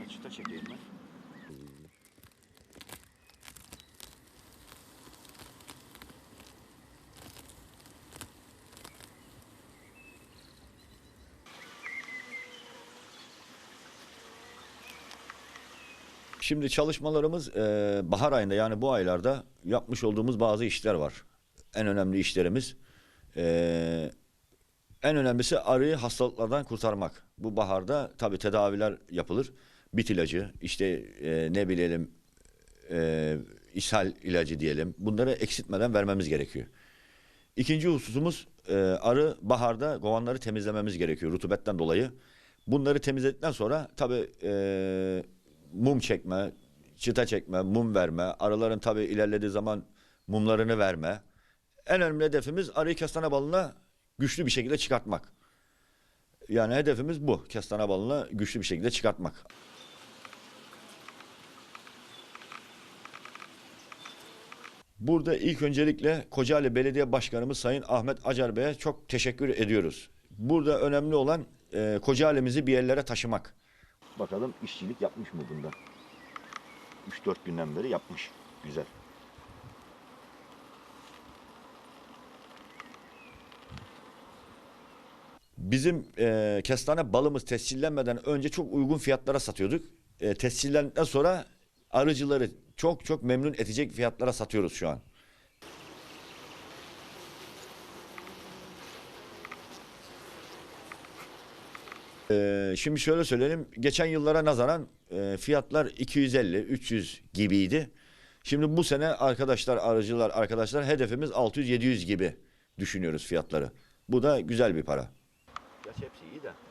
Ha, çıta çekeyim ben. Şimdi çalışmalarımız e, bahar ayında yani bu aylarda yapmış olduğumuz bazı işler var. En önemli işlerimiz e, en önemlisi arıyı hastalıklardan kurtarmak. Bu baharda tabii tedaviler yapılır. Bit ilacı, işte e, ne bilelim e, ishal ilacı diyelim. Bunları eksiltmeden vermemiz gerekiyor. İkinci hususumuz e, arı baharda kovanları temizlememiz gerekiyor rutubetten dolayı. Bunları temizledikten sonra tabii e, mum çekme, çıta çekme, mum verme, arıların tabii ilerlediği zaman mumlarını verme. En önemli hedefimiz arıyı kestane balına güçlü bir şekilde çıkartmak. Yani hedefimiz bu. Kestane balını güçlü bir şekilde çıkartmak. Burada ilk öncelikle Kocaeli Belediye Başkanımız Sayın Ahmet Acar Bey'e çok teşekkür ediyoruz. Burada önemli olan e, Kocaeli'mizi bir yerlere taşımak. Bakalım işçilik yapmış mı bunda? 3-4 günden beri yapmış. Güzel. Bizim e, kestane balımız tescillenmeden önce çok uygun fiyatlara satıyorduk. E, tescillendikten sonra arıcıları çok çok memnun edecek fiyatlara satıyoruz şu an. E, şimdi şöyle söyleyelim. Geçen yıllara nazaran e, fiyatlar 250-300 gibiydi. Şimdi bu sene arkadaşlar, arıcılar, arkadaşlar hedefimiz 600-700 gibi düşünüyoruz fiyatları. Bu da güzel bir para. Gerçi hepsi iyi de.